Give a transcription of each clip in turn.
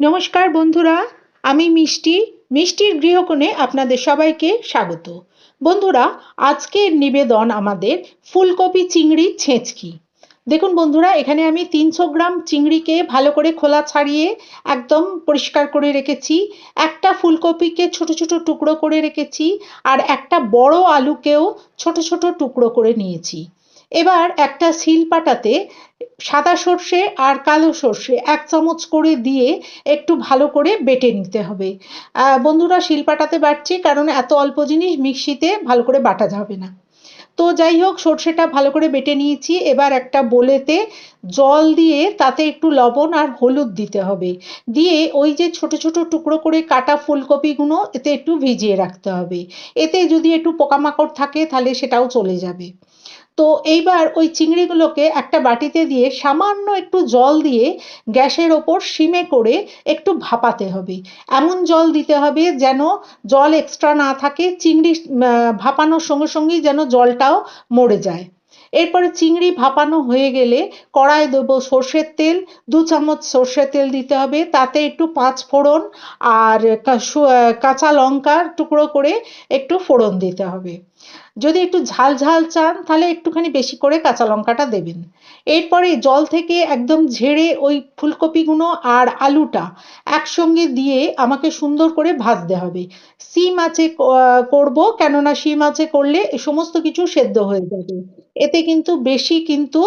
নমস্কার বন্ধুরা, আমি মিষ্টি। মিষ্টির গৃহকোণে আপনাদের সবাইকে স্বাগত। বন্ধুরা, আজকের নিবেদন আমাদের ফুলকপি চিংড়ি ছেঁচকি। দেখুন বন্ধুরা, এখানে আমি তিনশো গ্রাম চিংড়িকে ভালো করে খোলা ছাড়িয়ে একদম পরিষ্কার করে রেখেছি। একটা ফুলকপিকে ছোট ছোট টুকরো করে রেখেছি আর একটা বড় আলুকেও ছোট ছোট টুকরো করে নিয়েছি। এবার একটা শিল পাটাতে সাদা সর্ষে আর কালো সর্ষে এক চামচ করে দিয়ে একটু ভালো করে বেটে নিতে হবে। বন্ধুরা শিল পাটাতে বাটছি কারণ এত অল্প জিনিস মিক্সিতে ভালো করে বাটা যাবে না। তো যাই হোক, সর্ষেটা ভালো করে বেটে নিয়েছি। এবার একটা বোলেতে জল দিয়ে তাতে একটু লবণ আর হলুদ দিতে হবে। দিয়ে ওই যে ছোট ছোট টুকরো করে কাটা ফুলকপিগুলো এতে একটু ভিজিয়ে রাখতে হবে। এতে যদি একটু পোকামাকড় থাকে তাহলে সেটাও চলে যাবে। তো এইবার ওই চিংড়িগুলোকে একটা বাটিতে দিয়ে সামান্য একটু জল দিয়ে গ্যাসের ওপর সিমে করে একটু ভাপাতে হবে। এমন জল দিতে হবে যেন জল এক্সট্রা না থাকে, চিংড়ি ভাপানোর সঙ্গে সঙ্গেই যেন জলটাও মরে যায়। এরপরে চিংড়ি ভাপানো হয়ে গেলে কড়াই দেবো সর্ষের তেল, দু চামচ সর্ষের তেল দিতে হবে, তাতে একটু পাঁচ ফোড়ন আর কাঁচা লঙ্কার টুকরো করে একটু ফোড়ন দিতে হবে। যদি একটু ঝাল ঝাল চান, তাহলে একটুখানি বেশি করে কাঁচা লঙ্কাটা দেবেন। এরপরে জল থেকে একদম ঝেড়ে ওই ফুলকপিগুলো আর আলুটা একসঙ্গে দিয়ে আমাকে সুন্দর করে ভাজতে হবে। সিম আছে করব, কেননা সিম আছে করলে সমস্ত কিছু সেদ্ধ হয়ে যাবে। এতে কিন্তু বেশি কিন্তু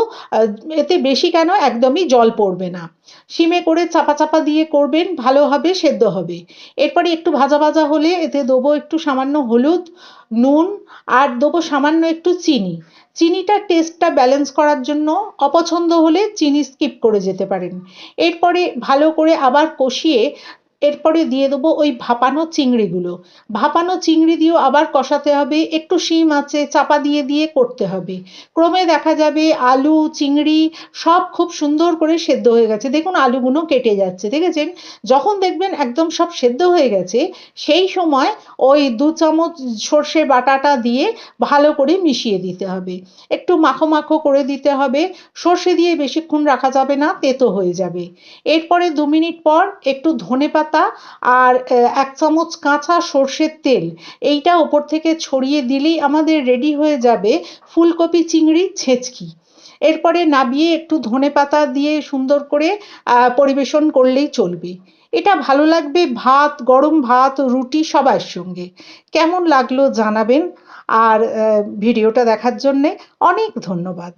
এতে বেশি কেন একদমই জল পড়বে না। সিমে করে চাপা চাপা দিয়ে করবেন ভালোভাবে সেদ্ধ হবে। এরপরে একটু ভাজা ভাজা হলে এতে দেবো একটু সামান্য হলুদ, নুন আর দেবো সামান্য একটু চিনি। চিনিটার টেস্টটা ব্যালেন্স করার জন্য অপছন্দ হলে চিনি স্কিপ করে যেতে পারেন। এরপরে ভালো করে আবার কষিয়ে এরপরে দিয়ে দেবো ওই ভাপানো চিংড়িগুলো। ভাপানো চিংড়ি দিয়েও আবার কষাতে হবে, একটু শিম আছে, চাপা দিয়ে দিয়ে করতে হবে। ক্রমে দেখা যাবে আলু, চিংড়ি সব খুব সুন্দর করে সেদ্ধ হয়ে গেছে। দেখুন আলুগুলো কেটে যাচ্ছে, দেখেছেন? যখন দেখবেন একদম সব সেদ্ধ হয়ে গেছে, সেই সময় ওই দু চামচ সর্ষে বাটাটা দিয়ে ভালো করে মিশিয়ে দিতে হবে। একটু মাখো মাখো করে দিতে হবে। সর্ষে দিয়ে বেশিক্ষণ রাখা যাবে না, তেতো হয়ে যাবে। এরপরে দু মিনিট পর একটু ধনে পাতা পাতা আর এক চামচ কাঁচা সর্ষের তেল। এইটা ওপর থেকে ছড়িয়ে দিলেই আমাদের রেডি হয়ে যাবে ফুলকপি, চিংড়ি, ছেঁচকি। এরপরে নাবিয়ে একটু ধনে পাতা দিয়ে সুন্দর করে পরিবেশন করলেই চলবে। এটা ভালো লাগবে ভাত, গরম ভাত, রুটি সবার সঙ্গে। কেমন লাগল জানাবেন। আর ভিডিওটা দেখার জন্যে অনেক ধন্যবাদ।